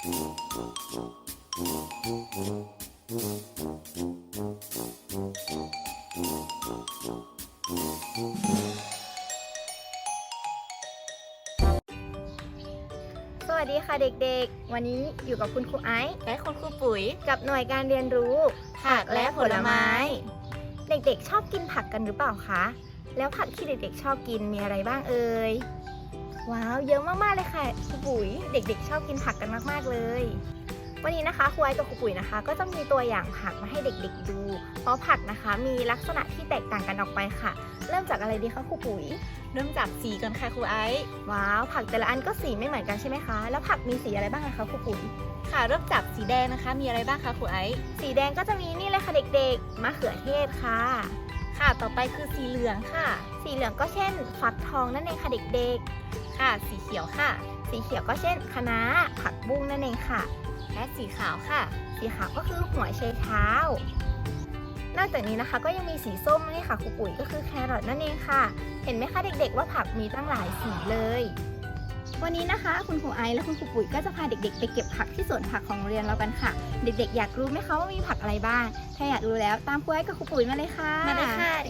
สวัสดีค่ะเด็กๆ วันนี้อยู่กับคุณครูไอซ์และคุณครูปุ๋ย กับหน่วยการเรียนรู้ผักและผลไม้ เด็กๆ ชอบกินผักกันหรือเปล่าคะ แล้วผักที่เด็กๆ ชอบกินมีอะไรบ้างเอ่ย ว้าวเยอะมากๆเลยค่ะครูปุ๋ยเด็กๆ ชอบกินผักกันมากๆเลย วันนี้นะคะครูไอซ์กับครูปุ๋ยนะคะ ก็จะมีตัวอย่างผักมาให้เด็กๆดู เพราะผักนะคะมีลักษณะที่แตกต่างกันออกไปค่ะ เริ่มจากอะไรดีคะครูปุ๋ย เริ่มจากสีกันค่ะครูไอซ์ว้าวผักแต่ละอันก็สีไม่เหมือนกันใช่ไหมคะ แล้วผักมีสีอะไรบ้างอะคะครูปุ๋ย ค่ะเริ่มจากสีแดงนะคะ มีอะไรบ้างคะครูไอซ์สีแดงก็จะมีนี่เลยค่ะเด็กๆมะเขือเทศค่ะ ค่ะต่อไปคือสีเหลืองค่ะ สีเหลืองก็เช่น ฟักทองนั่นเองค่ะเด็ก ค่ะสีเขียวค่ะ สีเขียวก็เช่นคะน้าผักบุ้งนั่นเองค่ะ และสีขาวค่ะ สีขาวก็คือหัวไชเท้า นอกจากนี้นะคะก็ยังมีสีส้มนี่ค่ะครูปุ๋ยก็คือแครอทนั่นเองค่ะ เห็นไหมคะเด็ก ๆ ว่าผักมีตั้งหลายสีเลยวันนี้นะคะ คุณครูไอและคุณครูปุ๋ยก็จะพาเด็กๆ ไปเก็บผักที่สวนผักของโรงเรียนเรากันค่ะ เด็กๆ อยากรู้ไหมคะว่ามีผักอะไรบ้าง ถ้าอยากรู้แล้วตามครูไอกับครูปุ๋ยมาเลยค่ะมาเลยค่ะเ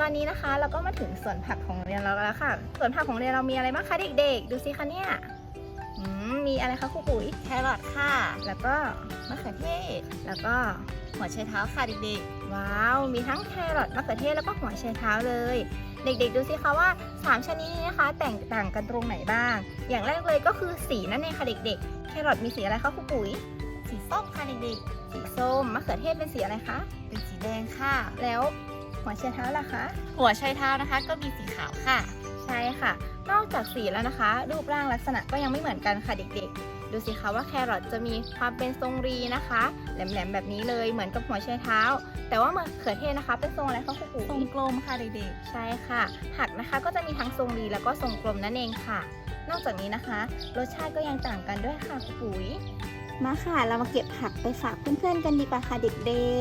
ตอนนี้นะคะเราก็มาถึงสวนผักของโรงเรียนเราแล้วค่ะ สวนผักของโรงเรียนเรามีอะไรบ้างคะเด็กๆ ดูสิคะเนี่ยอืมมีอะไรคะครูปุ๋ยๆแครอทค่ะ แล้วก็มะเขือเทศ แล้วก็หัวไชเท้าค่ะเด็กว้าว มีทั้งแครอทมะเขือเทศแล้วก็หัวไชเท้าเลย เด็กๆ ดูสิคะว่า 3 ชนิดนี้นะคะ แตกต่างกันตรงไหนบ้าง อย่างแรกเลยก็คือสีนั่นเองค่ะเด็กๆ แครอทมีสีอะไรคะครูปุ๋ยๆสีส้มค่ะเด็กสีส้ม มะเขือเทศเป็นสีอะไรคะๆเป็นสีแดงค่ะ แล้ว หัวไชเท้าล่ะคะ หัวไชเท้านะคะก็มีสีขาวค่ะ ใช่ค่ะ นอกจากสีแล้วนะคะ รูปร่างลักษณะก็ยังไม่เหมือนกันค่ะเด็กๆ ดูสิคะว่าแครอทจะมีความเป็นทรงรีนะคะ แหลมๆแบบนี้เลยเหมือนกับหัวไชเท้า แต่ว่ามะเขือเทศนะคะ เป็นทรงอะไรคะครูปุ๋ยทรงกลมค่ะเด็กใช่ค่ะ ผักนะคะก็จะมีทั้งทรงรีแล้วก็ทรงกลมนั่นเองค่ะ นอกจากนี้นะคะ รสชาติก็ยังต่างกันด้วยค่ะครูปุ๋ยมาค่ะ เรามาเก็บผักไปฝากเพื่อนๆกันดีกว่าค่ะเด็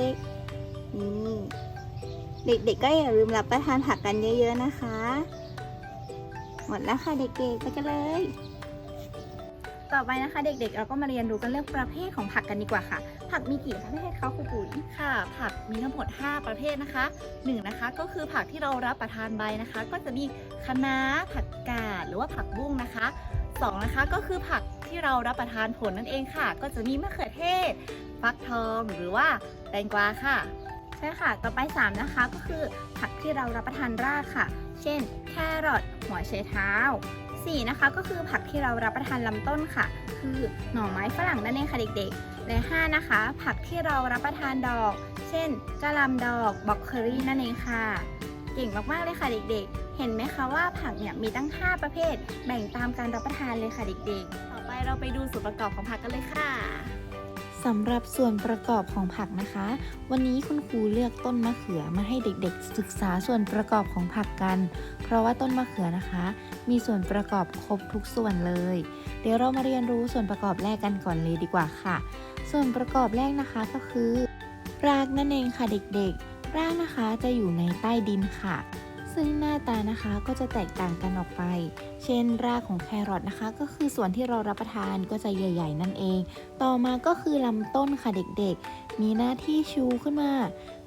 กๆ นี่ เด็กๆก็อย่าลืมรับประทานผักกันเยอะๆนะคะ หมดแล้วค่ะเด็กๆไปกันเลย ต่อไปนะคะ เด็กๆ เราก็มาเรียนรู้กันเรื่องประเภทของผักกันดีกว่าค่ะ ผักมีกี่ประเภทคะครูปุ๋ยๆค่ะ ผักมีทั้งหมด 5 ประเภทนะคะ1นะคะก็คือผักที่เรารับประทานใบนะคะ ก็จะมีคะน้าผักกาดหรือว่าผักบุ้งนะคะสองนะคะก็คือผักที่เรารับประทานผลนั่นเองค่ะ ก็จะมีมะเขือเทศ ฟักทองหรือว่าแตงกวาค่ะใช่ค่ะ ต่อไป 3 นะคะก็คือผักที่เรารับประทานรากค่ะ เช่น แครอทหัวไชเท้า 4 นะคะก็คือผักที่เรารับประทานลำต้นค่ะ คือหน่อไม้ฝรั่งนั่นเองค่ะเด็กๆ และ 5 นะคะ ผักที่เรารับประทานดอก เช่นกะหล่ำดอกบล็อกเคอรี่นั่นเองค่ะเก่งมากๆเลยค่ะเด็กๆ เห็นไหมคะว่าผักเนี่ยมีตั้ง 5 ประเภท แบ่งตามการรับประทานเลยค่ะเด็กๆ ต่อไปเราไปดูส่วนประกอบของผักกันเลยค่ะ สำหรับส่วนประกอบของผักนะคะ วันนี้คุณครูเลือกต้นมะเขือมาให้เด็กๆ ศึกษาส่วนประกอบของผักกัน เพราะว่าต้นมะเขือนะคะ มีส่วนประกอบครบทุกส่วนเลย เดี๋ยวเรามาเรียนรู้ส่วนประกอบแรกกันก่อนเลยดีกว่าค่ะ ส่วนประกอบแรกนะคะก็คือ รากนั่นเองค่ะเด็กๆ รากนะคะจะอยู่ในใต้ดินค่ะ ซึ่งหน้าตานะคะก็จะแตกต่างกันออกไป เช่น รากของแครอทนะคะ ก็คือส่วนที่เรารับประทานก็จะใหญ่ ๆ นั่นเอง ต่อมาก็คือลำต้นค่ะเด็กๆ มีหน้าที่ชูขึ้นมา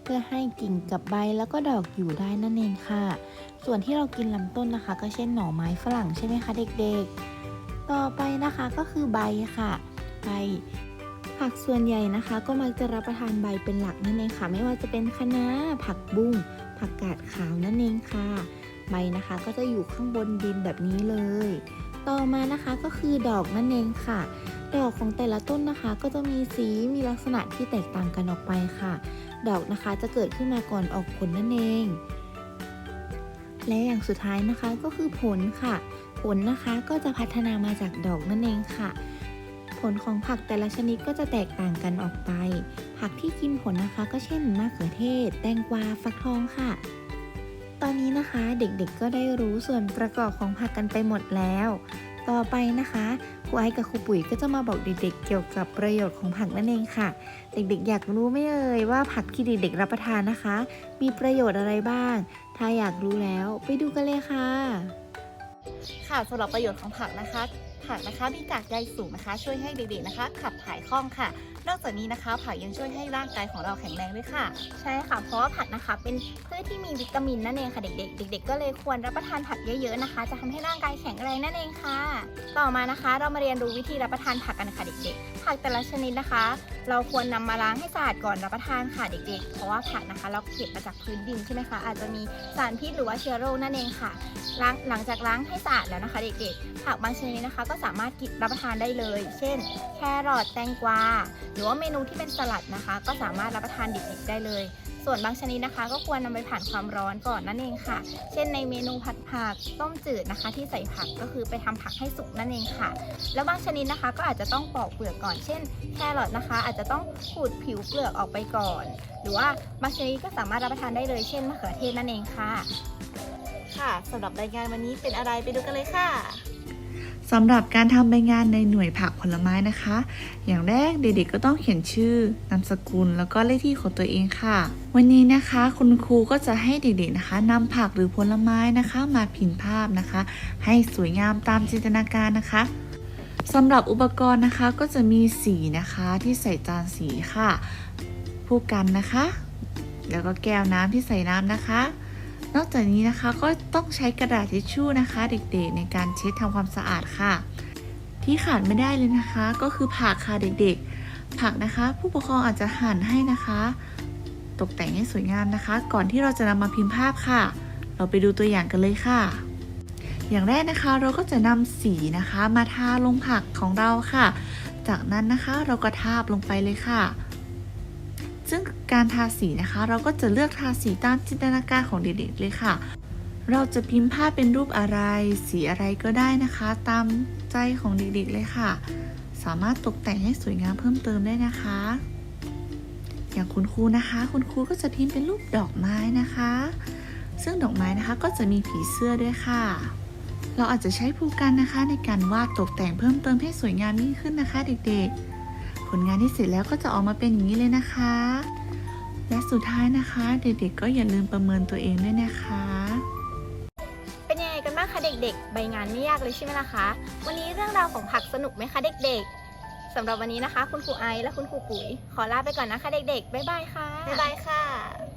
เพื่อให้กิ่งกับใบแล้วก็ดอกอยู่ได้นั่นเองค่ะ ส่วนที่เรากินลำต้นนะคะ ก็เช่นหน่อไม้ฝรั่งใช่ไหมคะเด็กๆ ต่อไปนะคะก็คือใบค่ะ ใบผักส่วนใหญ่นะคะ ก็มักจะรับประทานใบเป็นหลักนั่นเองค่ะ ไม่ว่าจะเป็นคะน้าผักบุ้ง ผักกาดขาวนั่นเองค่ะ ใบนะคะก็จะอยู่ข้างบนดินแบบนี้เลย ต่อมานะคะก็คือดอกนั่นเองค่ะ ดอกของแต่ละต้นนะคะก็จะมีสีมีลักษณะที่แตกต่างกันออกไปค่ะ ดอกนะคะจะเกิดขึ้นมาก่อนออกผลนั่นเอง และอย่างสุดท้ายนะคะก็คือผลค่ะ ผลนะคะก็จะพัฒนามาจากดอกนั่นเองค่ะ ลของผักแต่ละชนิดก็จะแตกต่างกันออกไป ผักที่กินผลนะคะก็เช่นมะเขือเทศ แตงกวา ฟักทองค่ะ ตอนนี้นะคะเด็กๆก็ได้รู้ส่วนประกอบของผักกันไปหมดแล้ว ต่อไปนะคะครูไอซ์กับครูปุ๋ยก็จะมาบอกเด็กๆ เกี่ยวกับประโยชน์ของผักนั่นเองค่ะ เด็กๆ อยากรู้ไหมเอ่ยว่าผักที่เด็กๆรับประทานนะคะ มีประโยชน์อะไรบ้าง ถ้าอยากรู้แล้วไปดูกันเลยค่ะ ค่ะสำหรับประโยชน์ของผักนะคะ ผักนะคะ มีกากใยสูงนะคะ ช่วยให้เด็กๆนะคะ ขับถ่ายคล่องค่ะ นอกจากนี้นะคะ ผักยังช่วยให้ร่างกายของเราแข็งแรงด้วยค่ะ ใช่ค่ะ เพราะว่าผักนะคะ เป็นพืชที่มีวิตามินนั่นเองค่ะเด็กๆ เด็ก ๆ ก็เลยควรรับประทานผักเยอะๆนะคะ จะทำให้ร่างกายแข็งแรงนั่นเองค่ะ ต่อมานะคะ เรามาเรียนรู้วิธีรับประทานผักกันค่ะเด็กๆ ผักแต่ละชนิดนะคะ เราควรนำมาล้างให้สะอาดก่อนรับประทานค่ะเด็กๆ เพราะว่าผักนะคะ เราเก็บมาจากพื้นดินใช่ไหมคะ อาจจะมีสารพิษหรือว่าเชื้อโรคนั่นเองค่ะล้างหลังจากล้างให้สะอาดแล้วนะคะ เด็กๆ ผักบางชนิดนะคะก็สามารถกินรับประทานได้เลย เช่น แครอทแตงกวา หรือว่าเมนูที่เป็นสลัดนะคะ ก็สามารถรับประทานดิบๆได้เลย ส่วนบางชนิดนะคะ ก็ควรนำไปผ่านความร้อนก่อนนั่นเองค่ะ เช่นในเมนูผัดผักต้มจืดนะคะ ที่ใส่ผักก็คือไปทำผักให้สุกนั่นเองค่ะ แล้วบางชนิดนะคะก็อาจจะต้องปอกเปลือกก่อน เช่น แครอทนะคะ อาจจะต้องขูดผิวเปลือกออกไปก่อน หรือว่าบางชนิดก็สามารถรับประทานได้เลย เช่นมะเขือเทศนั่นเองค่ะ ค่ะสำหรับรายงานวันนี้เป็นอะไรไปดูกันเลยค่ะ สำหรับการทำใบงานในหน่วยผักผลไม้นะคะ อย่างแรกเด็กๆก็ต้องเขียนชื่อนามสกุลแล้วก็เลขที่ของตัวเองค่ะ วันนี้นะคะคุณครูก็จะให้เด็กๆนะคะนำผักหรือผลไม้นะคะ มาพิมพ์ภาพนะคะ ให้สวยงามตามจินตนาการนะคะสำหรับอุปกรณ์นะคะก็จะมีสีนะคะที่ใส่จานสีค่ะ ผู้กันนะคะ แล้วก็แก้วน้ำที่ใส่น้ำนะคะ นอกจากนี้นะคะก็ต้องใช้กระดาษทิชชู่นะคะ เด็กๆในการเช็ดทำความสะอาดค่ะ ที่ขาดไม่ได้เลยนะคะ ก็คือผักค่ะเด็กๆ ผักนะคะ ผู้ปกครองอาจจะหั่นให้นะคะ ตกแต่งให้สวยงามนะคะ ก่อนที่เราจะนำมาพิมพ์ภาพค่ะ เราไปดูตัวอย่างกันเลยค่ะ อย่างแรกนะคะเราก็จะนำสีนะคะมาทาลงผักของเราค่ะ จากนั้นนะคะเราก็ทาบลงไปเลยค่ะ ซึ่งการทาสีนะคะ เราก็จะเลือกทาสีตามจินตนาการของเด็กๆเลยค่ะ เราจะพิมพ์ภาพเป็นรูปอะไร สีอะไรก็ได้นะคะ ตามใจของเด็กๆเลยค่ะ สามารถตกแต่งให้สวยงามเพิ่มเติมได้นะคะ อย่างคุณครูนะคะ คุณครูก็จะพิมพ์เป็นรูปดอกไม้นะคะ ซึ่งดอกไม้นะคะก็จะมีผีเสื้อด้วยค่ะ เราอาจจะใช้ภูกันนะคะในการวาดตกแต่งเพิ่มเติมให้สวยงามยิ่งขึ้นนะคะ เด็กๆ ผลงานที่เสร็จแล้วก็จะออกมาเป็นอย่างนี้เลยนะคะ และสุดท้ายนะคะ เด็กๆ ก็อย่าลืมประเมินตัวเองด้วยนะคะ เป็นยังไงกันบ้างคะเด็กๆ ใบงานไม่ยากเลยใช่ไหมล่ะคะ วันนี้เรื่องราวของผักสนุกไหมคะเด็กๆสำหรับวันนี้นะคะ คุณครูไอซ์และคุณครูปุ๋ย ขอลาไปก่อนนะคะ เด็กๆบ๊ายบายค่ะบ๊ายบายค่ะ